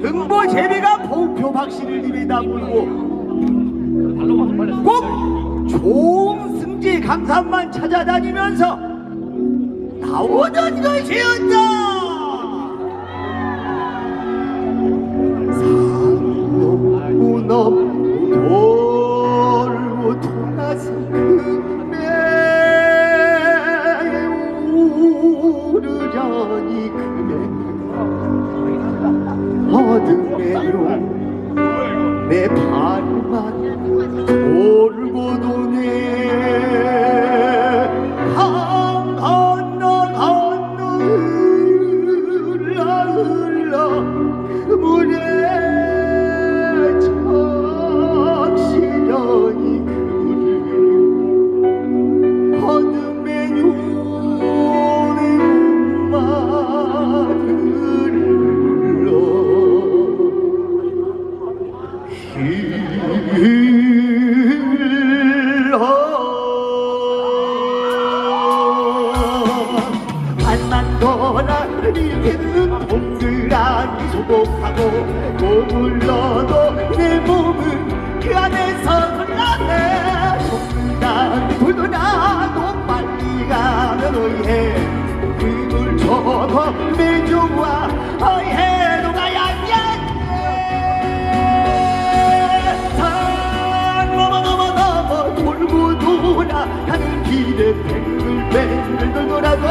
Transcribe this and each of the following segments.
등보 제비가 보표 박씨를 입에다 물고 꼭 좋은 승지 강산만 찾아다니면서 나오던 것이었다. 산넘고 넘 소복하고 몸을 넣어도 내 몸은 그 안에서 흘러내. 동그라미 돌더라도 빨리 가면 어이해. 그물 접어 매주와 어이해로 가야겠네 산 넘어 넘어 넘어 돌고 돌아 가는 길에 뱅글뱅글 돌더라도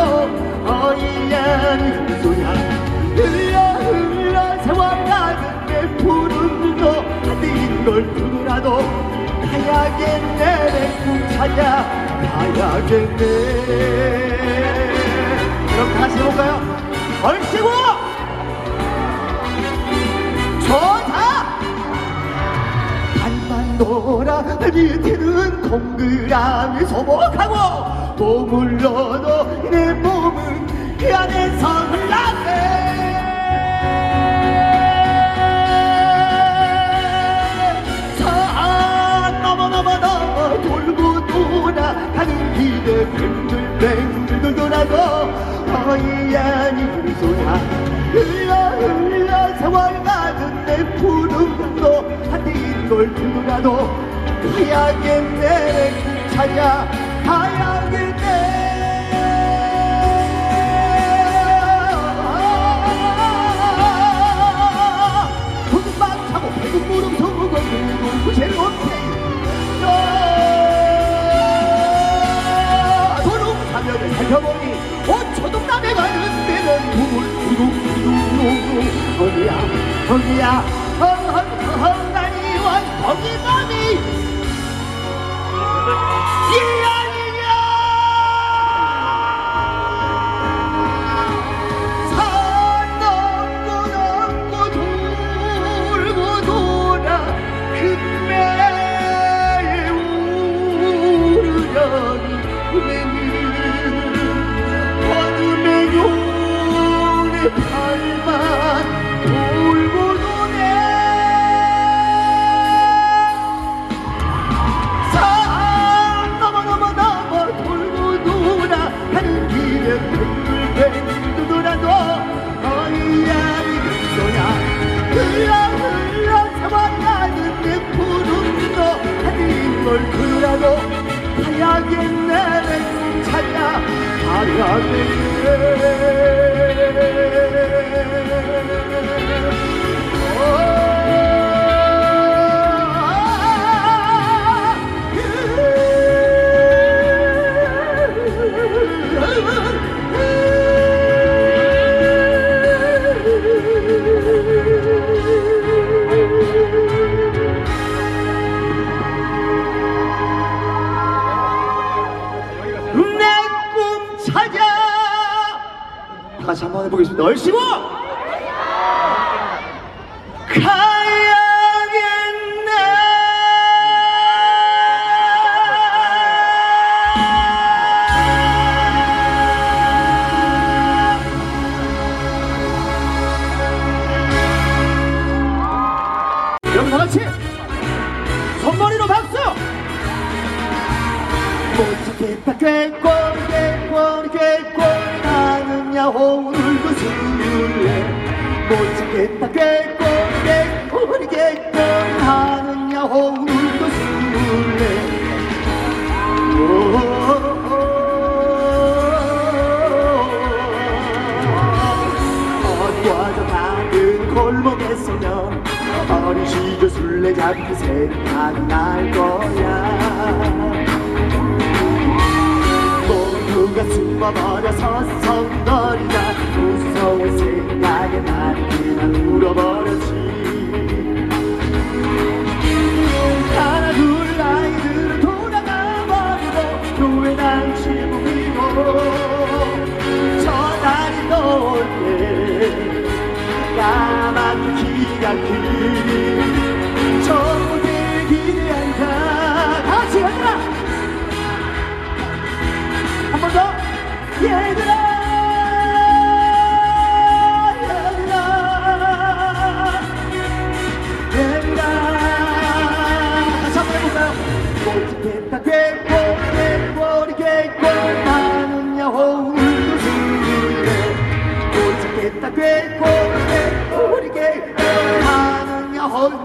어이야니 흠소야 흘러 흘러 세월 가는 내 푸른도 하늘인 걸 두더라도 가야겠네 내꿈 찾아 가야겠네 그럼 다시 해볼까요? 얼씨구 좋다 발만 돌아 밑에는 동그라미 소복하고 몸을 넣어도 내 몸은 그 안에서 흘러내 가는 길에 뱅글뱅글 돌더라도 어이야니 그소야 흘러 흘러 세월 가는 내 푸른도 한인 걸 두더라도 가야겠네 찾아 가야겠 사면을 살펴보니 온초동 남에 가는 데는 두물두둥두둥 거기야 거기야 헝헝헝다니원 거기만이 이아 내 다시 한번 해보겠습니다. 얼씨구 어린 시절 술래 잡기 생각 날 거야. 모두가 숨어버려서 성거리다 무서운 생각에 난 그냥 울어버렸지. 하나 둘 아이들은 돌아가 버리고 교회 당시 부리고 전날이 너에게 까맣게 기가 길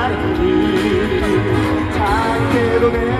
나를 부르 안개도 내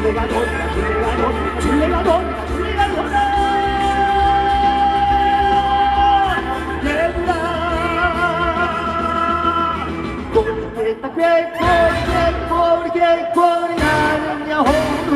술래가 돈다 술래가 돈다 술래가 돈다 술래가 돈다 얘들아 공주겠다 괴고 꼬리 꼬리 나는 야 호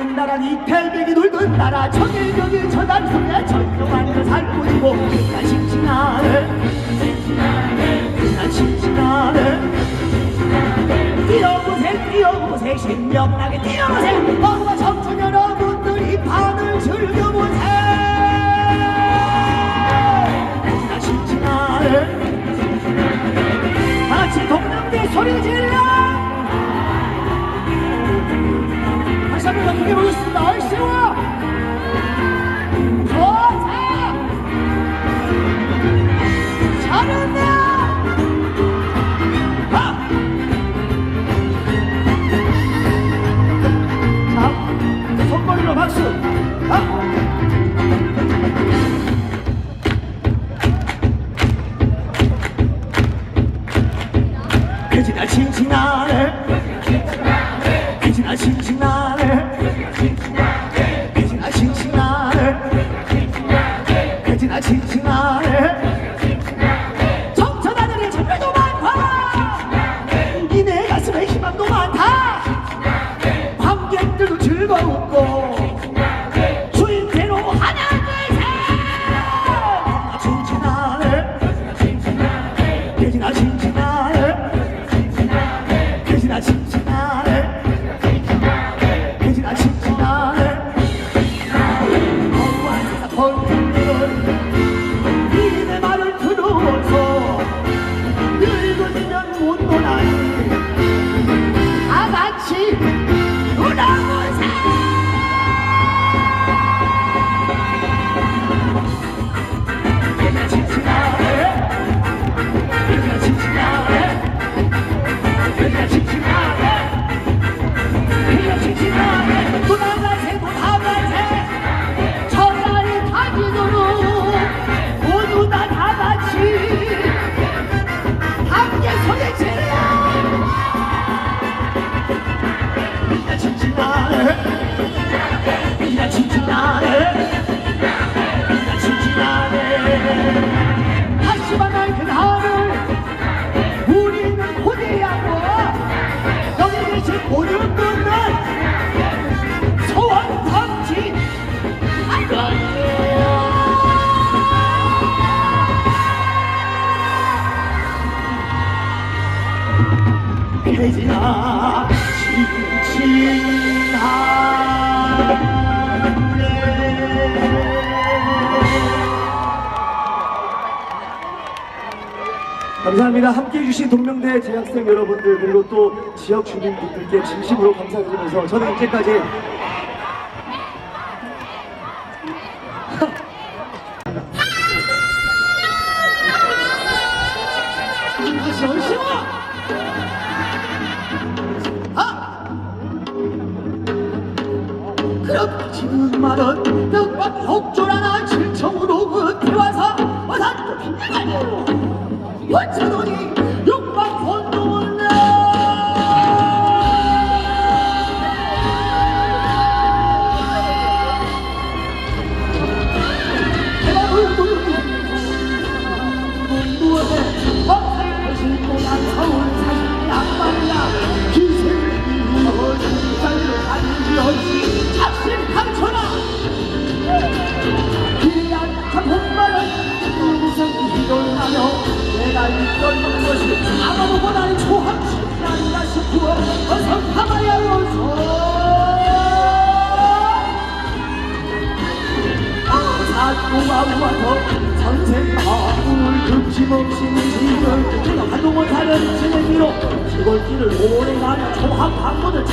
있는 나란 이탈백이 놀던 나라. 천일경의 천안성에 전교만을 그 살고 있고 그나 심심하네 그나 심심하네 뛰어보세 뛰어보세 신명나게 뛰어보세. 어구마 청춘 여러분들 이 반을 즐겨보세. 그나 심심하네 같이 동남대 소리 지르 즐 감사합니다. 함께 해주신 동명대 재학생 여러분들 그리고 또 지역 주민분들께 진심으로 감사드리면서 저는 이제까지 아 지금 말은 떡밥 혹조라나 칠청으로 어산도 빈대가요 원 천원이 육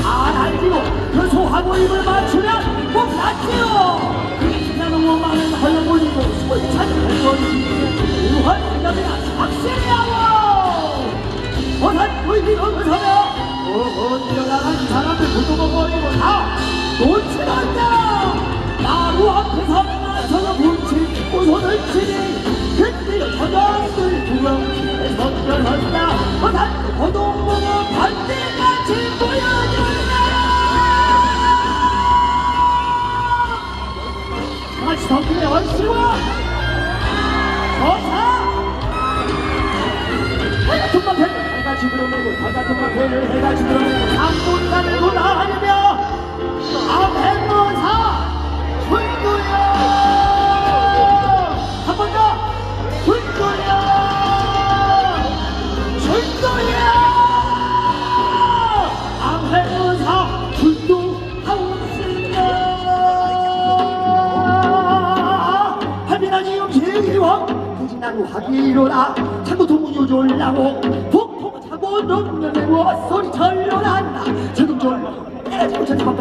잘 알지고 그 소합 모임을 맞추면 꼭 낫지요. 나는 원망은 헐렁거리고 솔찬 건지 우한 생각이나 확실히하고 어산 보이기로 그서며 어어 뛰어나간 사람들 부두먹거리고 다 놓치란다. 나루 앞에서 나서서 뭉친 우손을 치니 그때 저녁들 구경길에 선전한다. 어산 고동보고 반대같이 보여 성큼의 원수와 거사 같은 마패를 해가 지들어내고 다 같은 마패를 해가 지들어내고 삼분간을 돌아하며 아멘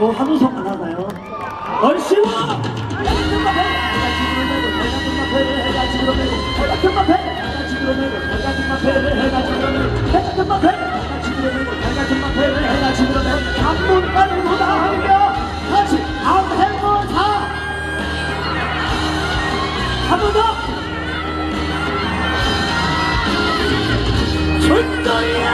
하고 함성을 하나요? 얼씨! 한번 더! 절대야!